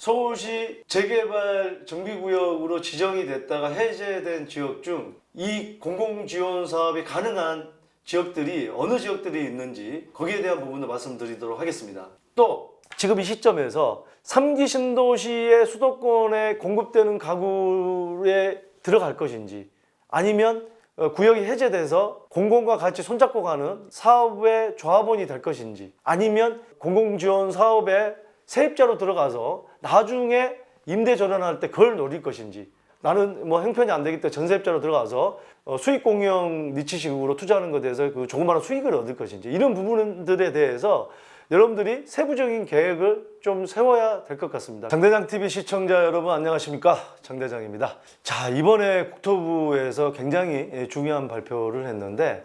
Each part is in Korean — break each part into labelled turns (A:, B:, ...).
A: 서울시 재개발 정비구역으로 지정이 됐다가 해제된 지역 중 이 공공지원 사업이 가능한 지역들이 어느 지역들이 있는지 거기에 대한 부분을 말씀드리도록 하겠습니다. 또 지금 이 시점에서 3기 신도시의 수도권에 공급되는 가구에 들어갈 것인지 아니면 어, 구역이 해제돼서 공공과 같이 손잡고 가는 사업의 조합원이 될 것인지 아니면 공공지원 사업에 세입자로 들어가서 나중에 임대 전환할 때 그걸 노릴 것인지 나는 뭐 형편이 안 되기 때문에 전세입자로 들어가서 어, 수익 공영 니치식으로 투자하는 것에 대해서 그 조그마한 수익을 얻을 것인지 이런 부분들에 대해서 여러분들이 세부적인 계획을 좀 세워야 될 것 같습니다. 장대장 TV 시청자 여러분 안녕하십니까? 장대장입니다. 자 이번에 국토부에서 굉장히 예, 중요한 발표를 했는데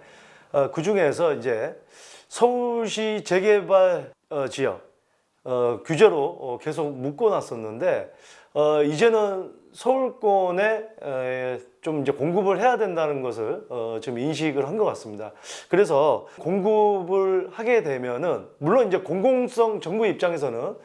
A: 어, 그 중에서 이제 서울시 재개발 어, 지역 어, 규제로 어, 계속 묶어놨었는데 어, 이제는 서울권에 에, 좀 이제 공급을 해야 된다는 것을 어, 좀 인식을 한 것 같습니다. 그래서 공급을 하게 되면은 물론 이제 공공성 정부 입장에서는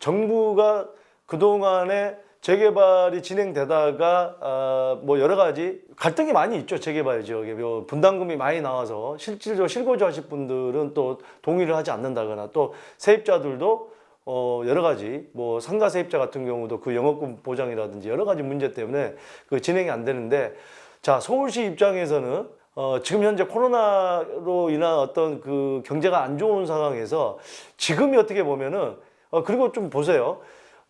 A: 정부가 그 동안에 재개발이 진행되다가 어, 뭐 여러 가지 갈등이 많이 있죠 재개발 지역에 뭐 분담금이 많이 나와서 실질적으로 실거주하실 분들은 또 동의를 하지 않는다거나 또 세입자들도 어 여러 가지 뭐 상가 세입자 같은 경우도 그 영업권 보장이라든지 여러 가지 문제 때문에 그 진행이 안 되는데 자 서울시 입장에서는 어 지금 현재 코로나로 인한 어떤 그 경제가 안 좋은 상황에서 지금이 어떻게 보면은 어 그리고 좀 보세요.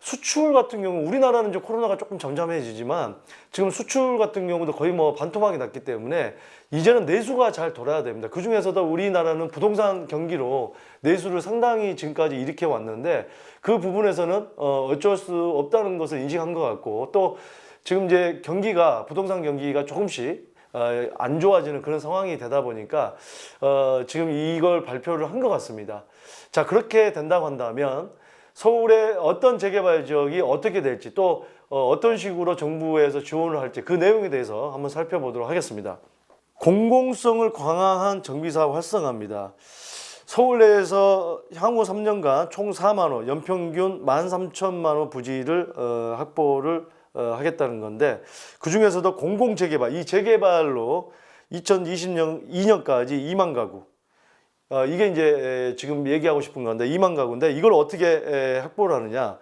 A: 수출 같은 경우 우리나라는 이제 코로나가 조금 잠잠해지지만 지금 수출 같은 경우도 거의 뭐 반토막이 났기 때문에 이제는 내수가 잘 돌아야 됩니다. 그 중에서도 우리나라는 부동산 경기로 내수를 상당히 지금까지 일으켜 왔는데 그 부분에서는 어 어쩔 수 없다는 것을 인식한 것 같고 또 지금 이제 경기가 부동산 경기가 조금씩 어, 안 좋아지는 그런 상황이 되다 보니까 어, 지금 이걸 발표를 한 것 같습니다. 자 그렇게 된다고 한다면 서울의 어떤 재개발 지역이 어떻게 될지 또 어, 어떤 식으로 정부에서 지원을 할지 그 내용에 대해서 한번 살펴보도록 하겠습니다. 공공성을 강화한 정비사업 활성화입니다. 서울 내에서 향후 3년간 총 4만 호, 연평균 13,000만 호 부지를 어, 확보를 어, 하겠다는 건데 그 중에서도 공공 재개발, 이 재개발로 2020년 2년까지 2만 가구. 어, 이게 이제 에, 지금 얘기하고 싶은 건데 2만 가구인데 이걸 어떻게 에, 확보를 하느냐?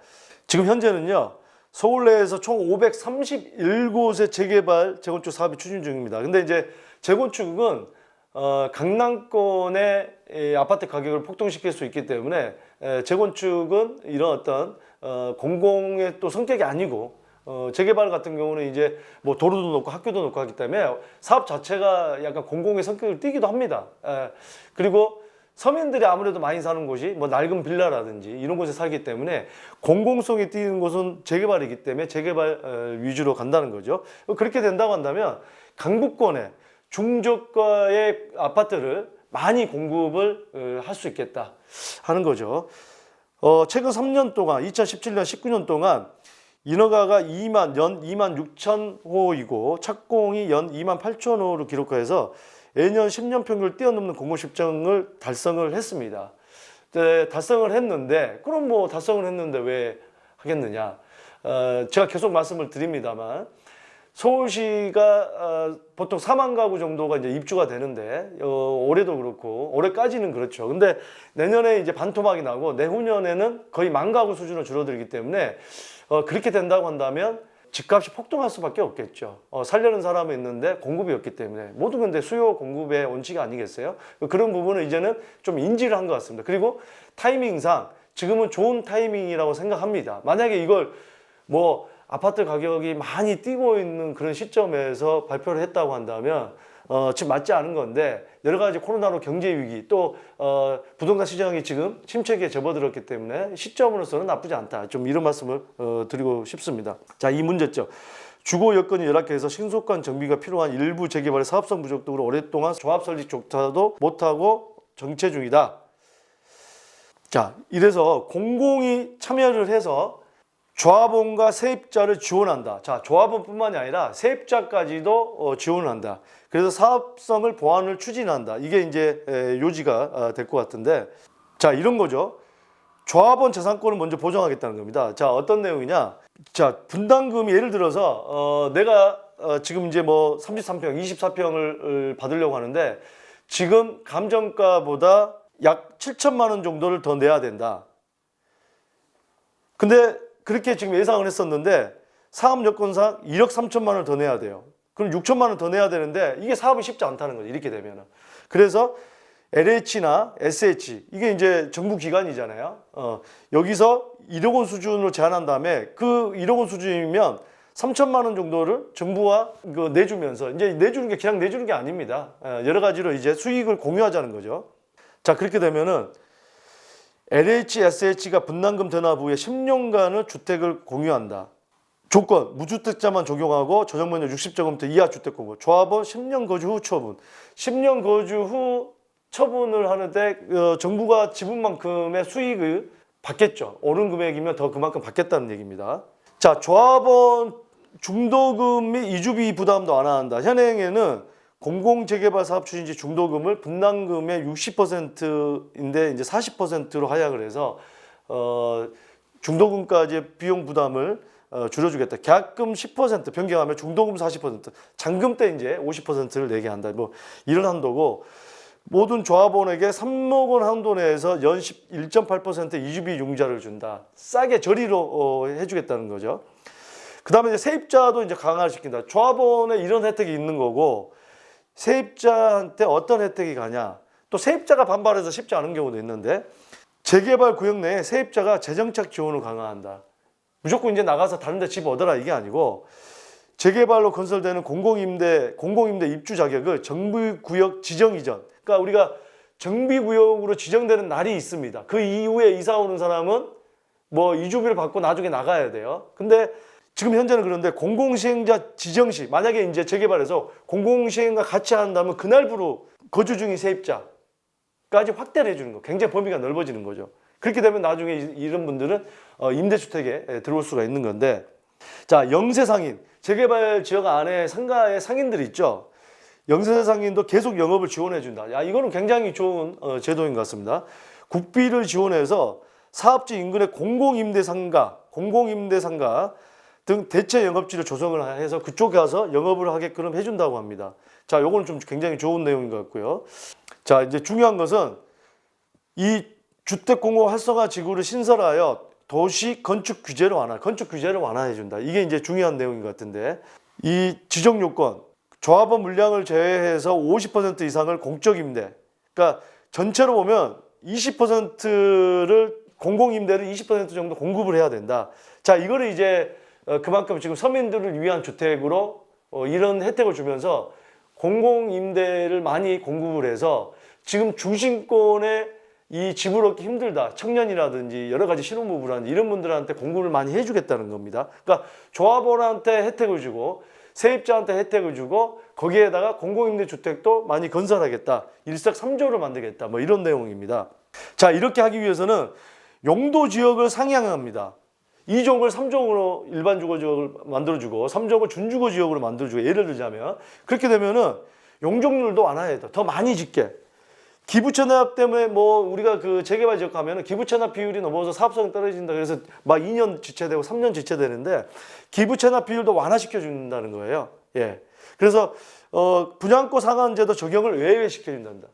A: 지금 현재는요. 서울 내에서 총 531곳의 재개발 재건축 사업이 추진 중입니다. 근데 이제 재건축은 어, 강남권의 이 아파트 가격을 폭등시킬 수 있기 때문에 에, 재건축은 이런 어떤 어, 공공의 또 성격이 아니고 어, 재개발 같은 경우는 이제 뭐 도로도 놓고 학교도 놓고 하기 때문에 사업 자체가 약간 공공의 성격을 띠기도 합니다. 에, 그리고 서민들이 아무래도 많이 사는 곳이 뭐 낡은 빌라라든지 이런 곳에 살기 때문에 공공성이 띄는 곳은 재개발이기 때문에 재개발 어, 위주로 간다는 거죠. 그렇게 된다고 한다면 강북권에 중저가의 아파트를 많이 공급을 할 수 있겠다 하는 거죠. 어, 최근 3년 동안 2017년 19년 동안 인허가가 2만 연 2만 6천 호이고 착공이 연 2만 8천 호로 기록해서 매년 10년 평균을 뛰어넘는 공공실정을 달성을 했습니다. 네, 달성을 했는데 그럼 뭐 달성을 했는데 왜 하겠느냐? 어, 제가 계속 말씀을 드립니다만 서울시가 어, 보통 4만 가구 정도가 이제 입주가 되는데 어, 올해도 그렇고 올해까지는 그렇죠. 근데 내년에 이제 반토막이 나고 내후년에는 거의 만 가구 수준으로 줄어들기 때문에 어, 그렇게 된다고 한다면 집값이 폭등할 수밖에 없겠죠. 어, 살려는 사람이 있는데 공급이 없기 때문에 모든 건데 수요 공급의 원칙이 아니겠어요? 그런 부분을 이제는 좀 인지를 한 것 같습니다. 그리고 타이밍상 지금은 좋은 타이밍이라고 생각합니다. 만약에 이걸 뭐 아파트 가격이 많이 뛰고 있는 그런 시점에서 발표를 했다고 한다면 어, 지금 맞지 않은 건데 여러 가지 코로나로 경제 위기 또 어, 부동산 시장이 지금 침체기에 접어들었기 때문에 시점으로서는 나쁘지 않다. 좀 이런 말씀을 어, 드리고 싶습니다. 자, 이 문제점. 주거 여건이 열악해서 신속한 정비가 필요한 일부 재개발의 사업성 부족 등으로 오랫동안 조합 설립조차도 못하고 정체 중이다. 자, 이래서 공공이 참여를 해서 조합원과 세입자를 지원한다. 자, 조합원뿐만이 아니라 세입자까지도 어, 지원을 한다. 그래서 사업성을 보완을 추진한다. 이게 이제 에, 요지가 어, 될것 같은데, 자, 이런 거죠. 조합원 재산권을 먼저 보장하겠다는 겁니다. 자, 어떤 내용이냐? 자, 분담금이 예를 들어서 어, 내가 어, 지금 이제 뭐 33평, 24평을 받으려고 하는데 지금 감정가보다 약 7천만 원 정도를 더 내야 된다. 근데 그렇게 지금 예상을 했었는데 사업 여건상 1억 3천만 원을 더 내야 돼요. 그럼 6천만 원더 내야 되는데 이게 사업이 쉽지 않다는 거죠. 이렇게 되면은. 그래서 LH나 SH 이게 이제 정부 기관이잖아요. 어, 여기서 1억 원 수준으로 제한한 다음에 그 1억 원 수준이면 3천만 원 정도를 정부와 그 내주면서 이제 내주는 게 그냥 내주는 게 아닙니다. 어, 여러 가지로 이제 수익을 공유하자는 거죠. 자 그렇게 되면은 LH, SH가 분담금 전압 후에 10년간을 주택을 공유한다. 조건 무주택자만 적용하고 저정면적 60제곱미터 이하 주택 공고. 조합원 10년 거주 후 처분. 10년 거주 후 처분을 하는데 어, 정부가 지분만큼의 수익을 받겠죠. 오른 금액이면 더 그만큼 받겠다는 얘기입니다. 자 조합원 중도금 및 이주비 부담도 완화한다. 현행에는 공공재개발 사업 추진지 중도금을 분담금의 60%인데 이제 40%로 하향을 해서 어 중도금까지 비용 부담을 어, 줄여주겠다. 계약금 10% 변경하면 중도금 40%, 잔금 때 이제 50%를 내게 한다. 뭐 이런 한도고 모든 조합원에게 3억 원 한도 내에서 연 1.8% 이주비 융자를 준다. 싸게 저리로 어, 해주겠다는 거죠. 그 다음에 이제 세입자도 이제 강화를 시킨다. 조합원에 이런 혜택이 있는 거고 세입자한테 어떤 혜택이 가냐. 또 세입자가 반발해서 쉽지 않은 경우도 있는데 재개발 구역 내에 세입자가 재정착 지원을 강화한다. 무조건 이제 나가서 다른 데 집 얻어라 이게 아니고 재개발로 건설되는 공공임대 공공임대 입주 자격을 정비구역 지정 이전 그러니까 우리가 정비구역으로 지정되는 날이 있습니다. 그 이후에 이사 오는 사람은 뭐 이주비를 받고 나중에 나가야 돼요. 근데 지금 현재는 그런데 공공시행자 지정 시 만약에 이제 재개발해서 공공시행과 같이 한다면 그날부로 거주 중인 세입자까지 확대를 해주는 거. 굉장히 범위가 넓어지는 거죠. 그렇게 되면 나중에 이- 이런 분들은 어, 임대주택에 에, 들어올 수가 있는 건데 자 영세 상인 재개발 지역 안에 상가에 상인들이 있죠. 영세 상인도 계속 영업을 지원해 준다. 야 이거는 굉장히 좋은 어, 제도인 것 같습니다. 국비를 지원해서 사업지 인근의 공공임대 상가, 공공임대 상가 등 대체 영업지를 조성을 해서 그쪽 가서 영업을 하게끔 해준다고 합니다. 자, 요거는 좀 굉장히 좋은 내용인 것 같고요. 자, 이제 중요한 것은 이 주택 공공 활성화 지구를 신설하여 도시 건축 규제를 완화, 건축 규제를 완화해 준다. 이게 이제 중요한 내용인 것 같은데 이 지정 요건 조합원 물량을 제외해서 50% 이상을 공적 임대. 그러니까 전체로 보면 20%를 공공 임대를 20% 정도 공급을 해야 된다. 자, 이거를 이제 어, 그만큼 지금 서민들을 위한 주택으로 어, 이런 혜택을 주면서 공공 임대를 많이 공급을 해서 지금 중심권에 이 집을 얻기 힘들다. 청년이라든지 여러 가지 신혼부부라든지 이런 분들한테 공급을 많이 해주겠다는 겁니다. 그러니까 조합원한테 혜택을 주고 세입자한테 혜택을 주고 거기에다가 공공임대 주택도 많이 건설하겠다. 일석삼조를 만들겠다. 뭐 이런 내용입니다. 자 이렇게 하기 위해서는 용도 지역을 상향합니다. 2종을 3종으로 일반 주거 지역을 만들어주고 3종을 준주거 지역으로 만들어주고 예를 들자면 그렇게 되면은 용적률도 완화해야 돼. 더 많이 짓게. 기부채납 때문에 뭐 우리가 그 재개발 지역 가면은 기부채납 비율이 넘어서 사업성이 떨어진다 그래서 막 2년 지체되고 3년 지체되는데 기부채납 비율도 완화시켜 준다는 거예요. 예. 그래서 어 분양권 상한제도 적용을 외외시켜 준단다.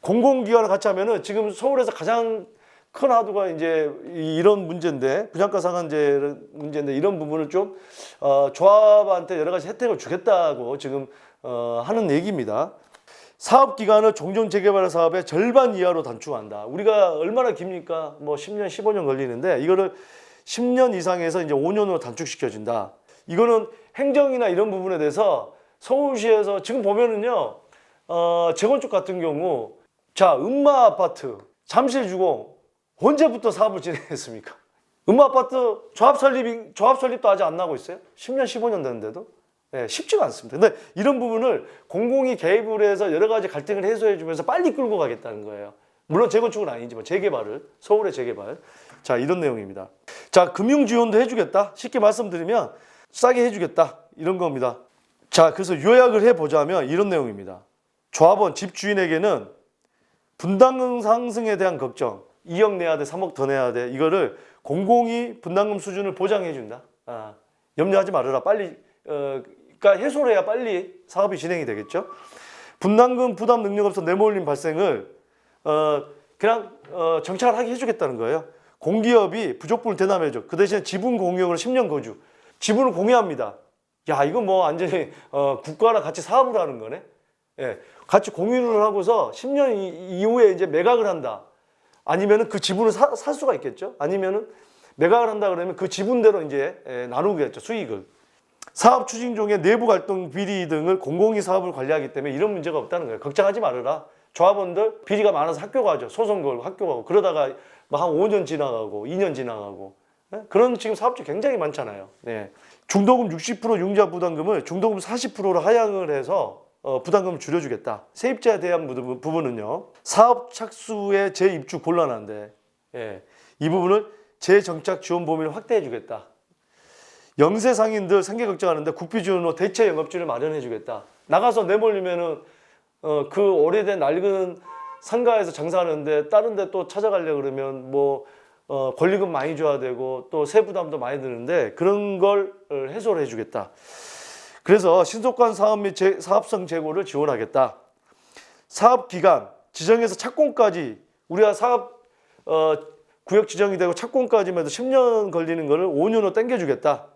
A: 공공기관을 같이 하면은 지금 서울에서 가장 큰 하도가 이제 이- 이런 문제인데 분양가 상한제 문제인데 이런 부분을 좀 어, 조합한테 여러 가지 혜택을 주겠다고 지금 어, 하는 얘기입니다. 사업 기간을 종전 재개발 사업의 절반 이하로 단축한다. 우리가 얼마나 깁니까? 뭐 10년, 15년 걸리는데 이거를 10년 이상에서 이제 5년으로 단축시켜준다. 이거는 행정이나 이런 부분에 대해서 서울시에서 지금 보면은요, 어, 재건축 같은 경우, 자, 음마 아파트, 잠실 주공, 언제부터 사업을 진행했습니까? 음마 아파트 조합 설립이, 조합 설립도 아직 안 나고 있어요? 10년, 15년 됐는데도? 예, 쉽지가 않습니다. 근데 이런 부분을 공공이 개입을 해서 여러 가지 갈등을 해소해 주면서 빨리 끌고 가겠다는 거예요. 물론 재건축은 아니지만 재개발을 서울의 재개발. 자, 이런 내용입니다. 자, 금융 지원도 해 주겠다. 쉽게 말씀드리면 싸게 해 주겠다. 이런 겁니다. 자, 그래서 요약을 해 보자면 이런 내용입니다. 조합원 집주인에게는 분담금 상승에 대한 걱정, 2억 내야 돼, 3억 더 내야 돼. 이거를 공공이 분담금 수준을 보장해 준다. 아, 염려하지 말아라. 빨리 어, 그러니까 해소를 해야 빨리 사업이 진행이 되겠죠. 분담금 부담 능력 없어 내몰림 발생을 어, 그냥 어, 정착을 하게 해주겠다는 거예요. 공기업이 부족분을 대납해줘. 그 대신에 지분 공유형으로 10년 거주. 지분을 공유합니다. 야, 이거 뭐 완전히 어, 국가랑 같이 사업을 하는 거네. 예, 같이 공유를 하고서 10년 이- 이후에 이제 매각을 한다. 아니면은 그 지분을 사, 살 수가 있겠죠. 아니면은 매각을 한다 그러면 그 지분대로 이제 예, 나누겠죠 수익을. 사업 추진 중에 내부 갈등 비리 등을 공공이 사업을 관리하기 때문에 이런 문제가 없다는 거예요. 걱정하지 말아라. 조합원들 비리가 많아서 학교 가죠. 소송 걸고 학교 가고 그러다가 막 한 5년 지나가고 2년 지나가고 예? 그런 지금 사업주 굉장히 많잖아요. 네. 중도금 60% 융자 부담금을 중도금 40%로 하향을 해서 어, 부담금을 줄여주겠다. 세입자에 대한 부분- 부분은요. 사업 착수의 재입주 곤란한데 예. 이 부분을 재정착 지원 범위를 확대해주겠다. 영세 상인들 생계 걱정하는데 국비 지원으로 대체 영업지를 마련해 주겠다. 나가서 내몰리면은 어, 그 오래된 낡은 상가에서 장사하는데 다른 데 또 찾아가려 그러면 뭐 어, 권리금 많이 줘야 되고 또 세부담도 많이 드는데 그런 걸 어, 해소를 해 주겠다. 그래서 신속한 사업 및 제- 사업성 제고를 지원하겠다. 사업 기간 지정해서 착공까지 우리가 사업 어, 구역 지정이 되고 착공까지만 해도 10년 걸리는 거를 5년으로 당겨 주겠다.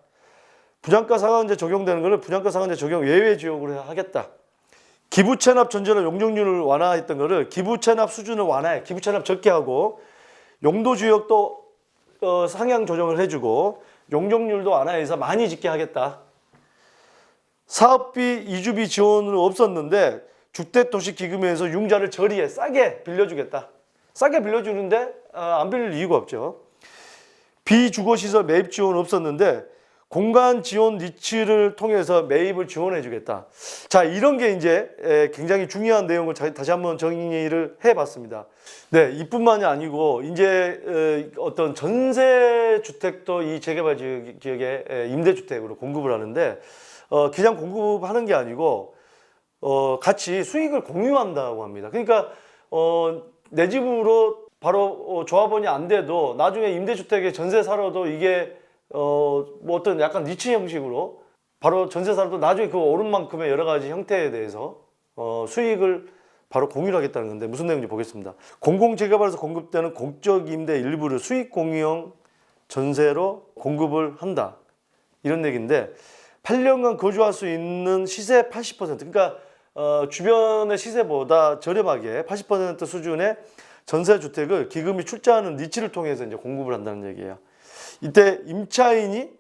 A: 분양가 상한제 적용되는 것을 분양가 상한제 적용 예외 지역으로 하겠다. 기부 체납 전제로 용적률을 완화했던 것을 기부 체납 수준을 완화해 기부 체납 적게 하고 용도 지역도 어, 상향 조정을 해주고 용적률도 완화해서 많이 짓게 하겠다. 사업비 이주비 지원은 없었는데 주택도시기금에서 융자를 저리에 싸게 빌려주겠다. 싸게 빌려주는데 아, 안 빌릴 이유가 없죠. 비주거시설 매입 지원 없었는데 공간 지원 니치를 통해서 매입을 지원해 주겠다. 자, 이런 게 이제 에, 굉장히 중요한 내용을 자- 다시 한번 정리를 해 봤습니다. 네, 이뿐만이 아니고 이제 에, 어떤 전세 주택도 이 재개발 지역- 지역에 에, 임대주택으로 공급을 하는데 어, 그냥 공급하는 게 아니고 어, 같이 수익을 공유한다고 합니다. 그러니까 어, 내 집으로 바로 어, 조합원이 안 돼도 나중에 임대주택에 전세 살아도 이게 어, 뭐 어떤 약간 니치 형식으로 바로 전세 살아도 나중에 그 오른 만큼의 여러 가지 형태에 대해서 어, 수익을 바로 공유를 하겠다는 건데 무슨 내용인지 보겠습니다. 공공재개발에서 공급되는 공적 임대 일부를 수익 공유형 전세로 공급을 한다. 이런 얘기인데 8년간 거주할 수 있는 시세 80% 그러니까 어, 주변의 시세보다 저렴하게 80% 수준의 전세 주택을 기금이 출자하는 니치를 통해서 이제 공급을 한다는 얘기예요. 이때 임차인이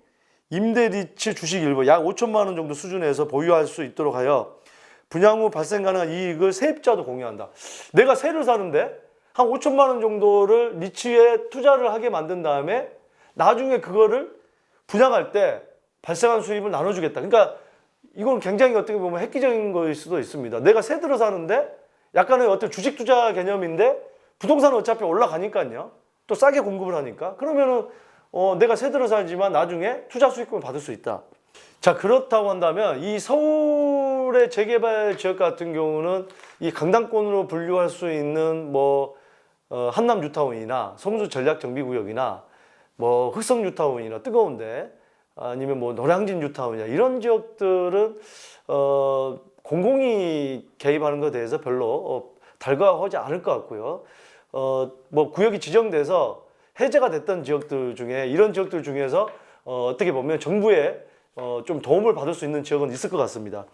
A: 임대 리츠 주식 일부 약 5천만 원 정도 수준에서 보유할 수 있도록 하여 분양 후 발생 가능한 이익을 세입자도 공유한다. 내가 세를 사는데 한 5천만 원 정도를 리츠에 투자를 하게 만든 다음에 나중에 그거를 분양할 때 발생한 수입을 나눠주겠다. 그러니까 이건 굉장히 어떻게 보면 획기적인 거일 수도 있습니다. 내가 세 들어 사는데 약간의 어떤 주식 투자 개념인데 부동산은 어차피 올라가니까요. 또 싸게 공급을 하니까 그러면은 어, 내가 세 들어 살지만 나중에 투자 수익금을 받을 수 있다. 자 그렇다고 한다면 이 서울의 재개발 지역 같은 경우는 이 강당권으로 분류할 수 있는 뭐 어, 한남 뉴타운이나 성수 전략 정비구역이나 뭐 흑성 뉴타운이나 뜨거운데 아니면 뭐 노량진 뉴타운이나 이런 지역들은 어, 공공이 개입하는 것에 대해서 별로 어, 달가워하지 않을 것 같고요. 어, 뭐 구역이 지정돼서 해제가 됐던 지역들 중에 이런 지역들 중에서 어, 어떻게 보면 정부의 어, 좀 도움을 받을 수 있는 지역은 있을 것 같습니다.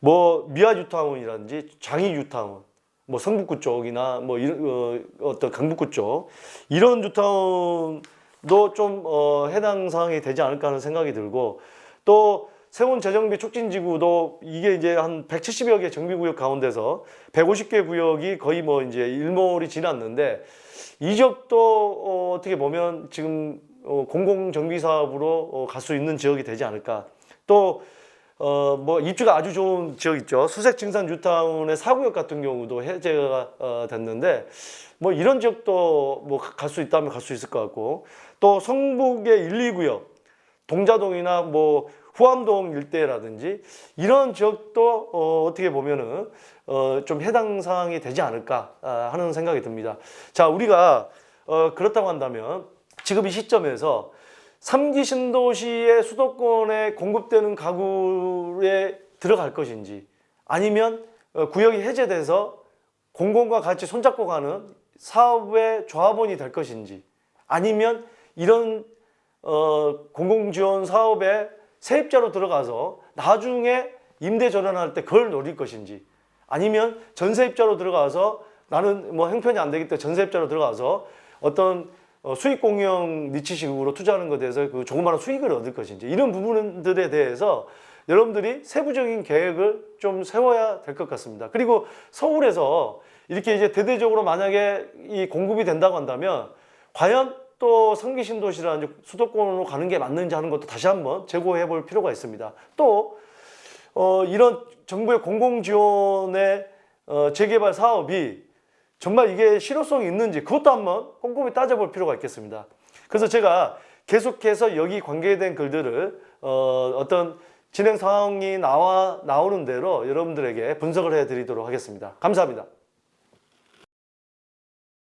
A: 뭐 미아 뉴타운이라든지 장이 뉴타운, 뭐 성북구 쪽이나 뭐 이런 어, 어떤 강북구 쪽 이런 뉴타운 도좀 어, 해당 사항이 되지 않을까 하는 생각이 들고 또 세운 재정비 촉진지구도 이게 이제 한 170여 개 정비구역 가운데서 150개 구역이 거의 뭐 이제 일몰이 지났는데 이 지역도 어, 어떻게 보면 지금 어, 공공정비 사업으로 어, 갈 수 있는 지역이 되지 않을까. 또 어, 뭐 입주가 아주 좋은 지역 있죠. 수색 증산 뉴타운의 사구역 같은 경우도 해제가 어, 됐는데 뭐 이런 지역도 뭐 갈 수 있다면 갈 수 있을 것 같고 또 성북의 1, 2구역 동자동이나 뭐 후암동 일대라든지 이런 지역도 어, 어떻게 보면은 어, 좀 해당 사항이 되지 않을까 아, 하는 생각이 듭니다. 자, 우리가 어, 그렇다고 한다면 지금 이 시점에서 3기 신도시의 수도권에 공급되는 가구에 들어갈 것인지 아니면 어, 구역이 해제돼서 공공과 같이 손잡고 가는 사업의 조합원이 될 것인지 아니면 이런 어, 공공지원 사업에 세입자로 들어가서 나중에 임대 전환할 때 그걸 노릴 것인지 아니면 전세입자로 들어가서 나는 뭐 형편이 안 되기 때문에 전세입자로 들어가서 어떤 어, 수익 공영 니치식으로 투자하는 것에 대해서 그 조그마한 수익을 얻을 것인지 이런 부분들에 대해서 여러분들이 세부적인 계획을 좀 세워야 될 것 같습니다. 그리고 서울에서 이렇게 이제 대대적으로 만약에 이 공급이 된다고 한다면 과연 또 성기 신도시라는 수도권으로 가는 게 맞는지 하는 것도 다시 한번 재고해 볼 필요가 있습니다. 또 어, 이런 정부의 공공 지원의 어, 재개발 사업이 정말 이게 실효성이 있는지 그것도 한번 꼼꼼히 따져볼 필요가 있겠습니다. 그래서 제가 계속해서 여기 관계된 글들을 어, 어떤 진행 상황이 나와 나오는 대로 여러분들에게 분석을 해드리도록 하겠습니다. 감사합니다.